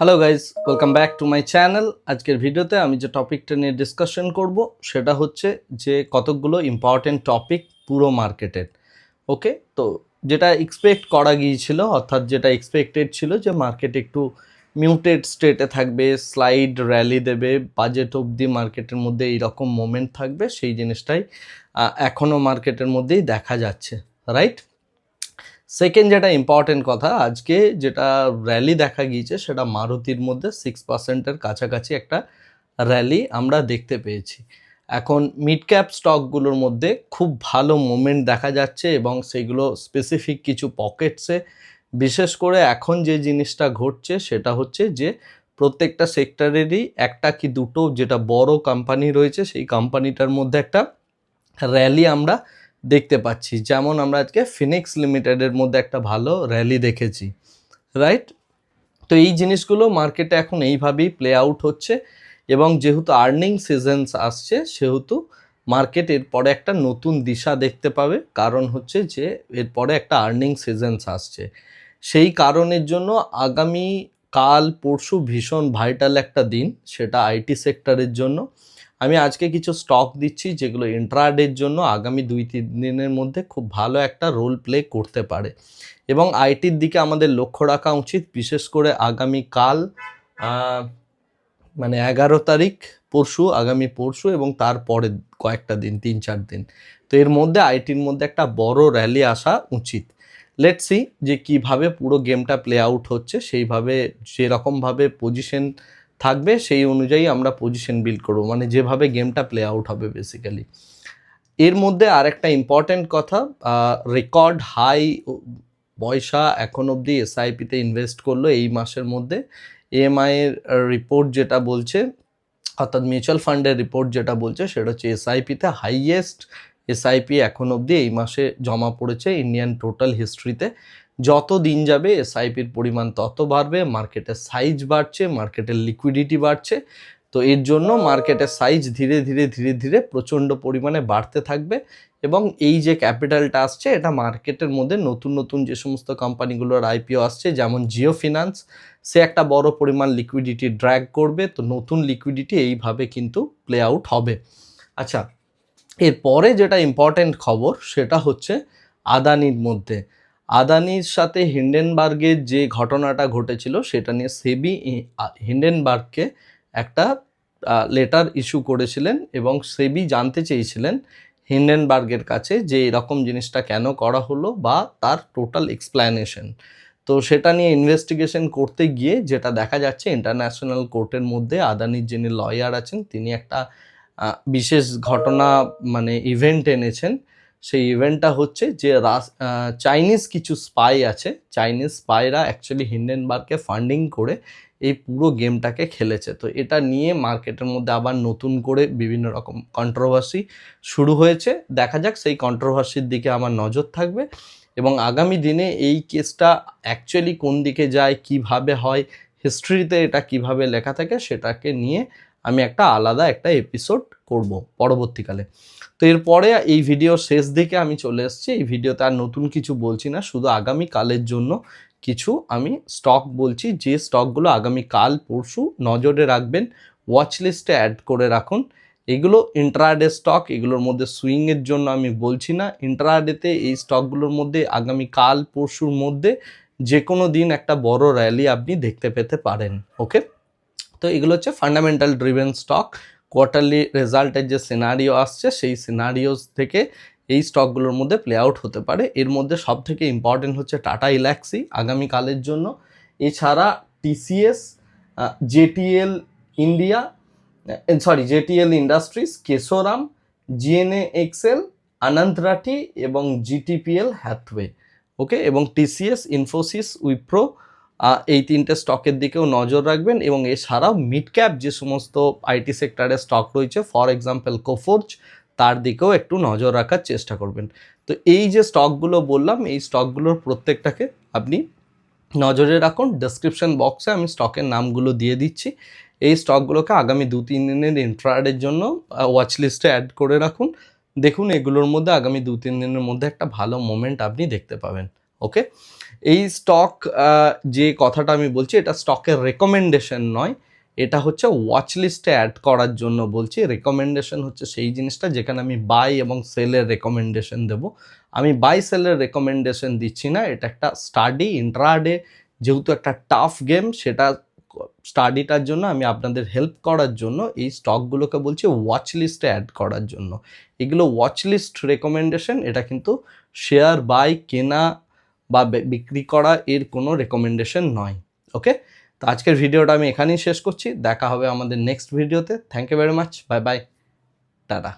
Hello guys welcome back to my channel আজকের ভিডিওতে আমি যে টপিকটা নিয়ে ডিসকাশন করব, সেটা হচ্ছে যে কতকগুলো ইম্পর্টেন্ট টপিক পুরো মার্কেটের ওকে তো যেটা এক্সপেক্ট করা গিয়েছিল, অর্থাৎ যেটা এক্সপেক্টেড ছিল যে মার্কেট একটু মিউটেড স্টেটে থাকবে স্লাইড র্যালি দেবে বাজেট অবধি মার্কেটের মধ্যে এইরকম মোমেন্ট থাকবে, সেই জিনিসটাই এখনও মার্কেটের মধ্যেই দেখা যাচ্ছে। রাইট সেকেন্ড যেটা ইম্পর্টেন্ট কথা, আজকে যেটা র্যালি দেখা গিয়েছে সেটা মারুতির মধ্যে সিক্স পার্সেন্টের কাছাকাছি একটা র্যালি আমরা দেখতে পেয়েছি। এখন মিড ক্যাপ স্টকগুলোর মধ্যে খুব ভালো মোমেন্ট দেখা যাচ্ছে এবং সেগুলো স্পেসিফিক কিছু পকেটসে বিশেষ করে এখন যে জিনিসটা ঘটছে সেটা হচ্ছে যে প্রত্যেকটা সেক্টরেরই একটা কি দুটো যেটা বড় কোম্পানি রয়েছে সেই কোম্পানিটার মধ্যে একটা র্যালি আমরা দেখতে পাচ্ছি। যেমন আমরা আজকে ফিনিক্স লিমিটেডের মধ্যে একটা ভালো র্যালি দেখেছি রাইট তো এই জিনিসগুলো মার্কেটে এখন এইভাবেই প্লে আউট হচ্ছে এবং যেহেতু আর্নিং সিজনস আসছে, সেহেতু মার্কেট এরপরে একটা নতুন দিশা দেখতে পাবে। কারণ হচ্ছে যে এরপরে একটা আর্নিং সিজনস আসছে। সেই কারণের জন্য আগামী কাল পরশু ভীষণ ভাইটাল একটা দিন, সেটা আইটি সেক্টরের জন্য। আমি আজকে কিছু স্টক দিচ্ছি যেগুলো ইন্ট্রাডের জন্য আগামী দুই, তিন দিনের মধ্যে খুব ভালো একটা রোল প্লে করতে পারে। এবং আইটির দিকে আমাদের লক্ষ্য রাখা উচিত, বিশেষ করে আগামী কাল মানে এগারো তারিখ পরশু, আগামী পরশু এবং তারপরে কয়েকটা দিন, তিন, চার দিন। তো এর মধ্যে আইটির মধ্যে একটা বড় র্যালি আসা উচিত। লেটস সি যে কীভাবে পুরো গেমটা প্লে আউট হচ্ছে, সেইভাবে, সেরকমভাবে পজিশন থাকবে, সেই অনুযায়ী আমরা পজিশন বিল্ড করব। মানে যেভাবে গেমটা প্লে আউট হবে বেসিক্যালি এর মধ্যে আরেকটা ইম্পর্ট্যান্ট কথা রেকর্ড হাই পয়সা এখন অবধি এসআইপিতে ইনভেস্ট করল এই মাসের মধ্যে। এর রিপোর্ট যেটা বলছে, অর্থাৎ মিউচুয়াল ফান্ডের রিপোর্ট যেটা বলছে, সেটা হচ্ছে এসআইপিতে হাইয়েস্ট এসআইপি এখন অবধি এই মাসে জমা পড়েছে ইন্ডিয়ান টোটাল হিস্ট্রিতে যত দিন যাবে এসআইপির পরিমাণ তত বাড়বে মার্কেটের সাইজ বাড়ছে মার্কেটের লিকুইডিটি বাড়ছে। তো এর জন্য মার্কেটের সাইজ ধীরে ধীরে ধীরে ধীরে প্রচণ্ড পরিমাণে বাড়তে থাকবে এবং এই যে ক্যাপিটালটা আসছে, এটা মার্কেটের মধ্যে নতুন নতুন যে সমস্ত কোম্পানিগুলোর আইপিও আসছে, যেমন জিও ফিনান্স সে একটা বড় পরিমাণ লিকুইডিটি ড্র্যাগ করবে। তো নতুন লিকুইডিটি এইভাবে কিন্তু প্লে আউট হবে। আচ্ছা এরপরে যেটা ইম্পর্টেন্ট খবর, সেটা হচ্ছে আদানির মধ্যে। আদানির সাথে হিন্ডেনবার্গের যে ঘটনাটা ঘটেছিল, সেটা নিয়ে সেবি হিন্ডেনবার্গকে একটা লেটার ইস্যু করেছিলেন এবং সেবি জানতে চেয়েছিলেন হিন্ডেনবার্গের কাছে যে এরকম জিনিসটা কেন করা হলো বা তার টোটাল এক্সপ্ল্যানেশন তো সেটা নিয়ে ইনভেস্টিগেশন করতে গিয়ে যেটা দেখা যাচ্ছে ইন্টারন্যাশনাল কোর্টের মধ্যে আদানির যিনি লয়ার আছেন, তিনি একটা বিশেষ ঘটনা মানে ইভেন্ট এনেছেন। সেই ইভেন্টটা হচ্ছে যে রাস- চাইনিজ কিছু স্পাই আছে। চাইনিজ স্পাইরা অ্যাকচুয়ালি হিন্ডেনবার্গকে ফান্ডিং করে এই পুরো গেমটাকে খেলেছে। তো এটা নিয়ে মার্কেটের মধ্যে আবার নতুন করে বিভিন্ন রকম কন্ট্রোভার্সি শুরু হয়েছে। দেখা যাক সেই কন্ট্রোভার্সির দিকে আমার নজর থাকবে। এবং আগামী দিনে এই কেসটা অ্যাকচুয়ালি কোন দিকে যায়, কীভাবে হয় হিস্ট্রিতে এটা কীভাবে লেখা থাকে সেটাকে নিয়ে আমি একটা আলাদা একটা এপিসোড করব পরবর্তীকালে। তো এরপরে এই ভিডিও শেষ দিকে আমি চলে এসেছি। এই ভিডিওতে আর নতুন কিছু বলছি না। শুধু আগামী কালের জন্য কিছু আমি স্টক বলছি। যে স্টকগুলো আগামী কাল, পরশু নজরে রাখবেন ওয়াচ লিস্টে অ্যাড করে রাখুন। এগুলো ইন্ট্রাডে স্টক এগুলোর মধ্যে সুইংয়ের জন্য আমি বলছি না। ইন্ট্রাডেতে এই স্টকগুলোর মধ্যে আগামী কাল, পরশুর মধ্যে যে কোনো দিন একটা বড় র্যালি আপনি দেখতে পেতে পারেন। ওকে তো এগুলো হচ্ছে ফান্ডামেন্টাল ড্রিভেন স্টক কোয়ার্টারলি রেজাল্টের যে সিনারিও আসছে, সেই সিনারিওস থেকে এই স্টকগুলোর মধ্যে প্লে আউট হতে পারে। এর মধ্যে সব থেকে ইম্পর্টেন্ট হচ্ছে টাটা ইল্যাক্সি আগামীকালের জন্য। এছাড়া TCS JTL India sorry JTL Industries Kesoram GNA Axles Anant Rathi এবং জিটিপিএল হ্যাথওয়ে ওকে এবং টিসিএস ইনফোসিস উইপ্রো এই তিনটে স্টকের দিকেও নজর রাখবেন এবং এছাড়াও মিড ক্যাপ যে সমস্ত আইটি সেক্টরের স্টক রয়েছে ফর এক্সাম্পল কোফোর্জ তার দিকেও একটু নজর রাখার চেষ্টা করবেন। তো এই যে স্টকগুলো বললাম, এই স্টকগুলোর প্রত্যেকটাকে আপনি নজরে রাখুন। ডেসক্রিপশন বক্সে আমি স্টকের নামগুলো দিয়ে দিচ্ছি। এই স্টকগুলোকে আগামী দু তিন দিনের ইন্ট্রাডের জন্য ওয়াচ লিস্টে অ্যাড করে রাখুন। দেখুন, এগুলোর মধ্যে আগামী দু তিন দিনের মধ্যে একটা ভালো মোমেন্ট আপনি দেখতে পাবেন। ওকে এই স্টক যে কথাটা আমি বলছি, এটা স্টকের রেকমেন্ডেশন নয়। এটা হচ্ছে ওয়াচ লিস্টে অ্যাড করার জন্য বলছি। রেকমেন্ডেশন হচ্ছে সেই জিনিসটা যেখানে আমি বাই এবং সেলের রেকমেন্ডেশন দেব। আমি বাই সেলের রেকমেন্ডেশন দিচ্ছি না। এটা একটা স্টাডি ইন্ট্রাডে যেহেতু একটা টাফ গেম সেটা স্টাডিটার জন্য আমি আপনাদের হেল্প করার জন্য এই স্টকগুলোকে বলছি ওয়াচ লিস্টে অ্যাড করার জন্য। এগুলো ওয়াচ লিস্ট রেকমেন্ডেশন এটা কিন্তু শেয়ার বাই কেনা বে- বিক্রি করা এর কোনো রেকমেন্ডেশন নয় ওকে তো আজকের ভিডিওটা আমি এখানেই শেষ করছি। দেখা হবে আমাদের নেক্সট ভিডিওতে thank you very much bye bye tata